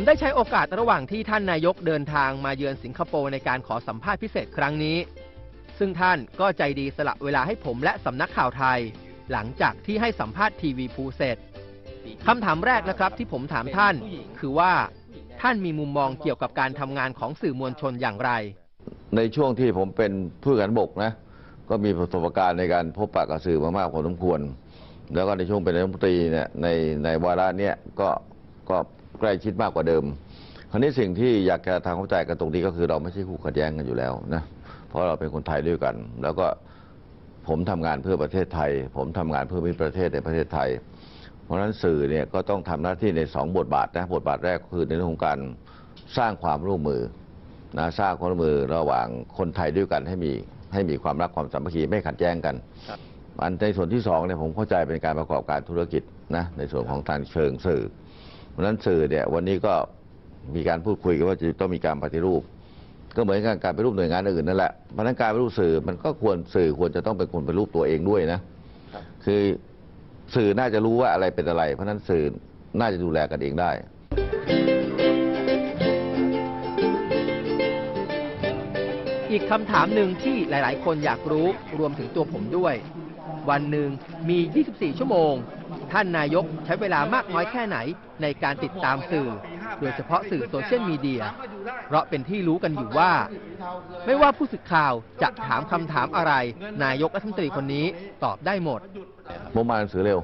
ผมได้ใช้โอกาสระหว่างที่ท่านนายกเดินทางมาเยือนสิงคโปร์ในการขอสัมภาษณ์พิเศษครั้งนี้ ซึ่งท่านก็ใจดีสละเวลาให้ผมและสำนักข่าวไทย หลังจากที่ให้สัมภาษณ์ทีวีภูเสร็จคำถามแรกนะครับที่ผมถามท่าน คือว่าท่านมีมุมมองเกี่ยวกับการทำงานของสื่อมวลชนอย่างไร ในช่วงที่ผมเป็นผู้การบกนะ ก็มีประสบการณ์ในการพบปะกับสื่อมามากพอสมควร แล้วก็ในช่วงเป็นนายกรัฐมนตรีเนี่ยในในวาระเนี้ยก็ก็ ใกล้ชิดมากกว่าเดิม คราวนี้สิ่งที่อยากจะทำความเข้าใจกันตรงนี้ก็คือเราไม่ใช่คู่ขัดแย้งกันอยู่แล้วนะเพราะเราเป็นคนไทยด้วยกัน แล้วก็ผมทำงานเพื่อประเทศไทย ผมทำงานเพื่อมิตรประเทศในประเทศไทย เพราะฉะนั้นสื่อเนี่ยก็ต้องทำหน้าที่ในสองบทบาทนะบทบาทแรกก็คือในเรื่องของการสร้างความร่วมมือนะสร้างความร่วมมือระหว่างคนไทยด้วยกันให้มีให้มีความรักความสามัคคีไม่ขัดแย้งกัน อันในส่วนที่สองเนี่ยผมเข้าใจเป็นการประกอบการธุรกิจนะในส่วนของทางเชิงสื่อ ราะนั้นสื่อเนี่ยวันนี้ก็มีการพูดคุยกันว่าจะต้องมีการปฏิรูป ก็เหมือนกับการไปรูปหน่วยงานอื่นนั่นแหละเพราะนั้นการไปรูปสื่อมันก็ควรสื่อควรจะต้องเป็นคนไปรูปตัวเองด้วยนะ คือสื่อน่าจะรู้ว่าอะไรเป็นอะไร เพราะนั้นสื่อน่าจะดูแลกันเองได้อีกคำถามหนึ่งที่หลาย ๆ คนอยากรู้รวมถึงตัวผมด้วย วันหนึ่งมี 24 ชั่วโมง ท่านนายกใช้เวลามากน้อยแค่ไหนในการติดตามสื่อ โดยเฉพาะสื่อโซเชียลมีเดีย เพราะเป็นที่รู้กันอยู่ว่า ไม่ว่าผู้สื่อข่าวจะถามคำถามอะไร นายกรัฐมนตรีคนนี้ตอบได้หมด ผมอ่านหนังสือเร็ว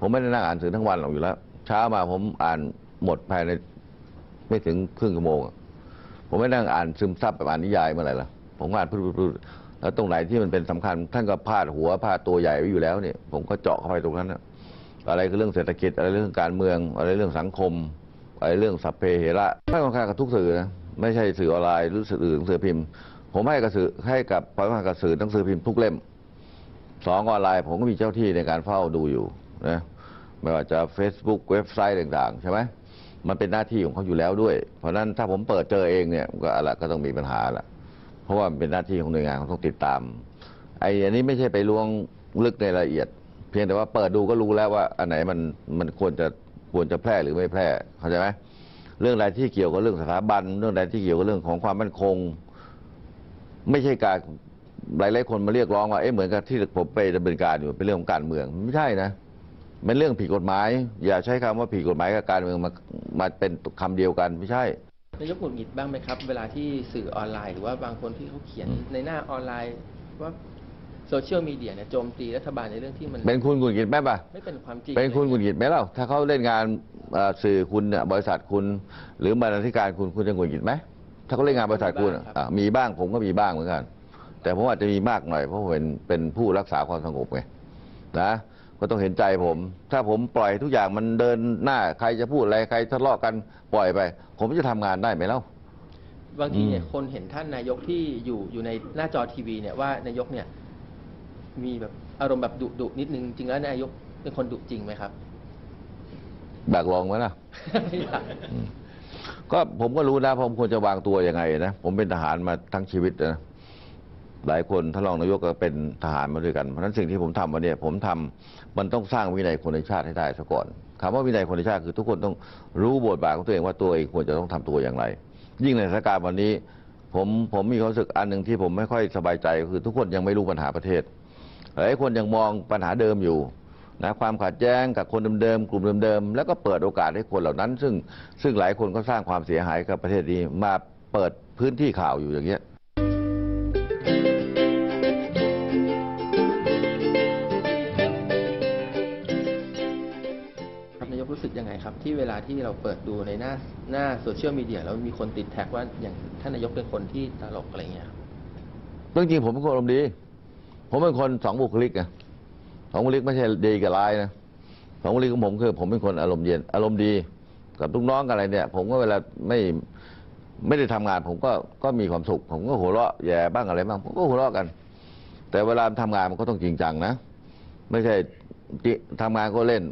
ผมไม่ได้นั่งอ่านหนังสือทั้งวันหรอกอยู่แล้ว เช้ามาผมอ่านหมดภายในไม่ถึงครึ่งชั่วโมง ผมไม่นั่งอ่านซึมซับแบบอ่านนิยายเมื่อไหร่ละผมอ่านพืดๆแล้วตรงไหนที่มันเป็นสำคัญ ท่านก็พาดหัวพาดตัวใหญ่ไว้อยู่แล้วเนี่ยผมก็เจาะเข้าไปตรงนั้นนะ อะไรคือเรื่องเศรษฐกิจอะไรเรื่องการเมือง อะไรเรื่องสังคม อะไรเรื่องสัพเพเหระให้ความสำคัญกับทุกสื่อนะไม่ใช่สื่อออนไลน์หรือสื่ออื่นหนังสือพิมพ์ ผมให้กับสื่อให้กับความสำคัญกับสื่อหนังสือพิมพ์ทุกเล่มสองออนไลน์ผมก็มีเจ้าที่ในการเฝ้าดูอยู่นะไม่ว่าจะ Facebook เว็บไซต์ต่างๆ ใช่ไหมมันเป็นหน้าที่ของเขาอยู่แล้วด้วย เพราะฉะนั้นถ้าผมเปิดเจอเองเนี่ยก็อะไรก็ต้องมีปัญหาละเพราะว่ามันเป็นหน้าที่ของหน่วยงานเขาต้องติดตามไอ้อันนี้ไม่ใช่ไปล้วงลึกในรายละเอียด เพียงแต่ว่าเปิดดูก็รู้แล้วว่าอันไหนมันมันควรจะควรจะแพร่หรือไม่แพร่เข้าใจไหมเรื่องอะไรที่เกี่ยวกับเรื่องสถาบัน เรื่องอะไรที่เกี่ยวกับเรื่องของความมั่นคง ไม่ใช่การหลายๆคนมาเรียกร้องว่าเอ๊ะเหมือนกับที่ผมไปดำเนินการอยู่เป็นเรื่องของการเมืองไม่ใช่นะเป็นเรื่องผิดกฎหมาย อย่าใช้คำว่าผิดกฎหมายกับการเมืองมามาเป็นคำเดียวกันไม่ใช่นายกหงุดหงิดบ้างไหมครับ เวลาที่สื่อออนไลน์หรือว่าบางคนที่เขาเขียนในหน้าออนไลน์ว่า โซเชียลมีเดียเนี่ยโจมตีรัฐบาลในเรื่องที่มันเป็นคุณหงุดหงิดไหมปะไม่เป็นความจริงเป็นคุณหงุดลยหงิดไหมเล่าถ้าเขาเล่นงานเอ่อสื่อคุณเนี่ยบริษัทคุณ หรือบรรณาธิการคุณคุณจะหงุดหงิดไหมถ้าเขาเล่นงานบริษัทคุณอะอะมีบ้างผมก็มีบ้างเหมือนกัน แต่ผมอาจจะมีมากหน่อยเพราะผมเป็นเป็นผู้รักษาความสงบไงนะก็ต้องเห็นใจผม ถ้าผมปล่อยทุกอย่างมันเดินหน้าใครจะพูดอะไรใครทะเลาะกันปล่อยไป ผมจะทำงานได้ไหมเล่าบางทีเนี่ยอืมคนเห็นท่านนายกที่อยู่อยู่ในหน้าจอทีวีเนี่ยว่านายกเนี่ย มีแบบอารมณ์แบบดุดุนิดนึง จริงแล้วนายกเป็นคนดุจริงไหมครับแบกลองไหมล่ะไม่อยากอืมก็ผมก็รู้นะผมควรจะวางตัวยังไงนะผมเป็นทหารมาทั้งชีวิตนะหลายคนท่านรองนายกก็เป็นทหารมาด้วยกันเพราะฉะนั้นสิ่งที่ผมทำวันนี้ผมทำมันต้องสร้างวินัยคนในชาติให้ได้ซะก่อนคำว่าวินัยคนในชาติคือทุกคนต้องรู้บทบาทของตัวเองว่าตัวเองควรจะต้องทำตัวอย่างไร ยิ่งในสถานการณ์วันนี้ ผมผมมีความรู้สึกอันหนึ่งที่ผมไม่ค่อยสบายใจก็คือทุกคนยังไม่รู้ปัญหาประเทศ หลายคนยังมองปัญหาเดิมอยู่นะความขัดแย้งกับคนเดิมๆกลุ่มเดิมๆแล้วก็เปิดโอกาสให้คนเหล่านั้น ซึ่งซึ่งหลายคนก็สร้างความเสียหายกับประเทศนี้มาเปิดพื้นที่ข่าวอยู่อย่างเงี้ยครับนายกรู้สึกยังไงครับ ที่เวลาที่เราเปิดดูในหน้าหน้าโซเชียลมีเดียแล้วมีคนติดแท็กว่าอย่างท่านนายกเป็นคนที่ตลกอะไรเงี้ยครับเรื่องจริงผมเป็นคนอารมณ์ดี ผมเป็นคนสองบุคลิกนะสองบุคลิกไม่ใช่ดีกับร้ายนะสองบุคลิกของผมคือ ผมเป็นคนอารมณ์เย็น อารมณ์ดีกับลูกน้องกับอะไรเนี่ย ผมก็เวลาไม่ไม่ได้ทำงาน ผมก็ก็มีความสุข ผมก็หัวเราะแย่บ้างอะไรบ้างผมก็หัวเราะกัน แต่เวลาทำงานมันก็ต้องจริงจังนะ ไม่ใช่จิทำงานก็เล่น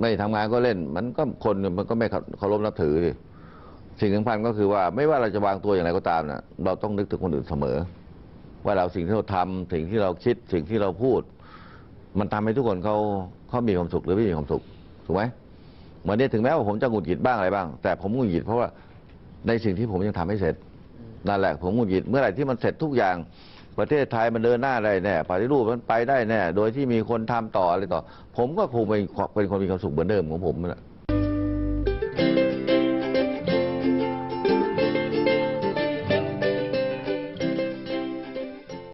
ไม่ทำงานก็เล่น มันก็คนมันก็ไม่เคารพนับถือดิสิ่งสำคัญก็คือว่าไม่ว่าเราจะวางตัวอย่างไรก็ตามนะเราต้องนึกถึงคนอื่นเสมอ ว่าเราสิ่งที่เราทำสิ่งที่เราคิดสิ่งที่เราพูด มันทำให้ทุกคนเขาเขามีความสุขหรือไม่มีความสุขถูกไหมวันนี้ถึงแม้ว่าผมจะหงุดหงิดบ้างอะไรบ้าง แต่ผมหงุดหงิดเพราะว่าในสิ่งที่ผมยังทำไม่เสร็จนั่นแหละผมหงุดหงิดเมื่อไหร่ที่มันเสร็จทุกอย่างประเทศไทยมันเดินหน้าได้แน่ปฏิรูปมันไปได้แน่โดยที่มีคนทำต่ออะไรต่อ ผมก็คงเป็นเป็นคนมีความสุขเหมือนเดิมของผมนั่นแหละ